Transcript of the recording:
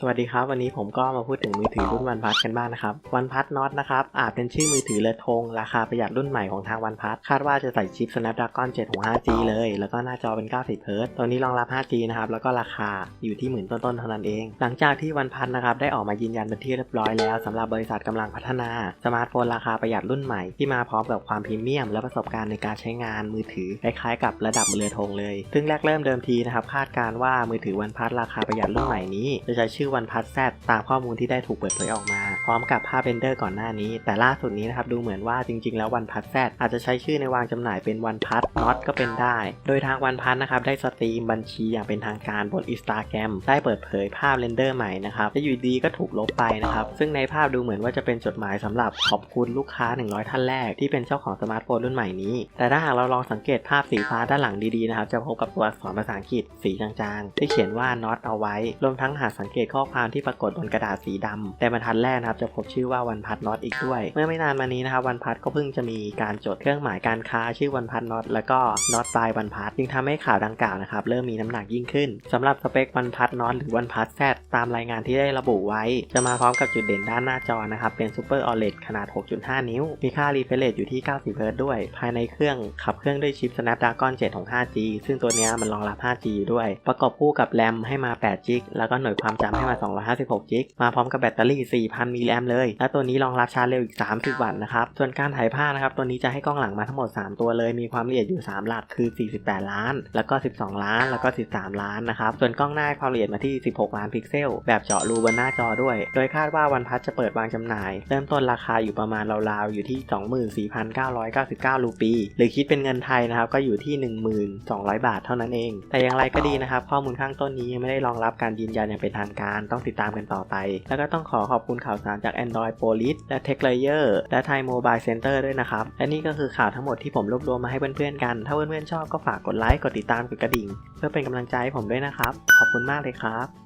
สวัสดีครับ วันนี้ผมก็มาพูดถึงมือถือรุ่นวันพัทกันบ้างนะครับวันพัทน็อตนะครับอาจเป็นชื่อมือถือเลอธงราคาประหยัดรุ่นใหม่ของทางวันพัทคาดว่าจะใส่ชิป Snapdragon 765G เลย แล้วก็หน้าจอเป็น 90เฮิร์ตตัวนี้รองรับ 5G นะครับแล้วก็ราคาอยู่ที่หมื่นต้นๆเท่านั้นเอง หลังจากที่วันพัทนะครับได้ออกมายืนยันเป็นที่เรียบร้อยแล้วสำหรับบริษัทกำลังพัฒนาสมาร์ทโฟนราคาประหยัดรุ่นใหม่ที่มาพร้อมกับความพรีเมียม และประสบการณ์ในการใช้งานมือถือคล้ายๆ กับระดับเรือธงเลย ซึ่งแรกเริ่มเดิมทีนะครับคาดการณ์ว่ามือถือวันพัทราคาประหยัดรุ่นใหม่นี้จะใช้ชื่อื่อวันพัทแซตามข้อมูลที่ได้ถูกเปิดเผยออกมา พร้อมกับภาพเรนเดอร์ก่อนหน้านี้ แต่ล่าสุดนี้นะครับดูเหมือนว่าจริงๆ แล้ววันพัทแซดอาจจะใช้ชื่อในวางจำหน่ายเป็นวันพัทน็อตก็เป็นได้ โดยทางวันพัทนะครับได้สตรีมบัญชีอย่างเป็นทางการบนอินสตาแกรมได้เปิดเผยภาพเรนเดอร์ใหม่นะครับและอยู่ดีก็ถูกลบไปนะครับซึ่งในภาพดูเหมือนว่าจะเป็นจดหมายสำหรับขอบคุณลูกค้า 100 ท่านแรกที่เป็นเจ้าของสมาร์ทโฟนรุ่นใหม่นี้ แต่ถ้าหากเราลองสังเกตภาพสีฟ้าด้านหลังดีๆนะครับจะพบกับตัวอักษรภาษาอังกฤษสีจางๆที่เขียนว่า not เอาไว้รวมทั้งหากสังเกตข้อความที่ปรากฏบนกระดาษสีดำแต่บรรทัดแรกนะครับจะพบชื่อว่าวันพัทน็อตอีกด้วย เมื่อไม่นานมานี้นะครับวันพัทก็เพิ่งจะมีการจดเครื่องหมายการค้าชื่อวันพัทน็อตแล้วก็น็อตบายวันพัทจึงทำให้ข่าวดังกล่าวนะครับเริ่มมีน้ำหนักยิ่งขึ้นสำหรับสเปควันพัทน็อตหรือวันพัทแซดตามรายงานที่ได้ระบุไว้ จะมาพร้อมกับจุดเด่นด้านหน้าจอนะครับเป็น Super OLED ขนาด 6.5 นิ้ว มีค่า refresh rate อยู่ที่ 90 Hz ด้วย ภายในเครื่องขับเครื่องด้วยชิป Snapdragon 765G ซึ่งตัวนี้มันรองรับ 5G ด้วย ประกอบคู่กับแรมให้มา8 g แล้วก็หน่วยความจำให้มา256 g มาพร้อมกับแบตเตอรี่ 4,000มิลลิแอมเลย และตัวนี้รองรับชาร์จเร็วอีก 30 วัตต์นะครับ ส่วนการถ่ายภาพนะครับ ตัวนี้จะให้กล้องหลังมาทั้งหมด 3 ตัวเลย มีความละเอียดอยู่ 3 หลักคือ 48 ล้าน แล้วก็ 12 ล้าน แล้วก็ 13 ล้านนะครับ ส่วนกล้องหน้าความละเอียดมาที่ 16 ล้านพิกเซล แบบเจาะรูบนหน้าจอด้วย โดยคาดว่าวันพัทจะเปิดวางจำหน่าย เริ่มต้นราคาอยู่ประมาณราวๆ อยู่ที่ 24,999 รูปี หรือคิดเป็นเงินไทยนะครับ ก็อยู่ที่ 1,200 บาทเท่านั้นเอง แต่อย่างไรก็ดีนะครับ ข้อมูลข้างต้นนี้ยังไม่ได้รองรับการยืนยันอย่างเป็นทางการ ต้องติดตามกันต่อไป แล้วก็ต้องขอขอบคุณข่าวสารจาก Android Police และ Tech Layer และ Thai Mobile Center ด้วยนะครับ และนี่ก็คือข่าวทั้งหมดที่ผมรวบรวมมาให้เพื่อนๆกัน ถ้าเพื่อนๆชอบก็ฝากกดไลค์ กดติดตาม กดกระดิ่ง เพื่อเป็นกำลังใจให้ผมด้วยนะครับ ขอบคุณมากเลยครับ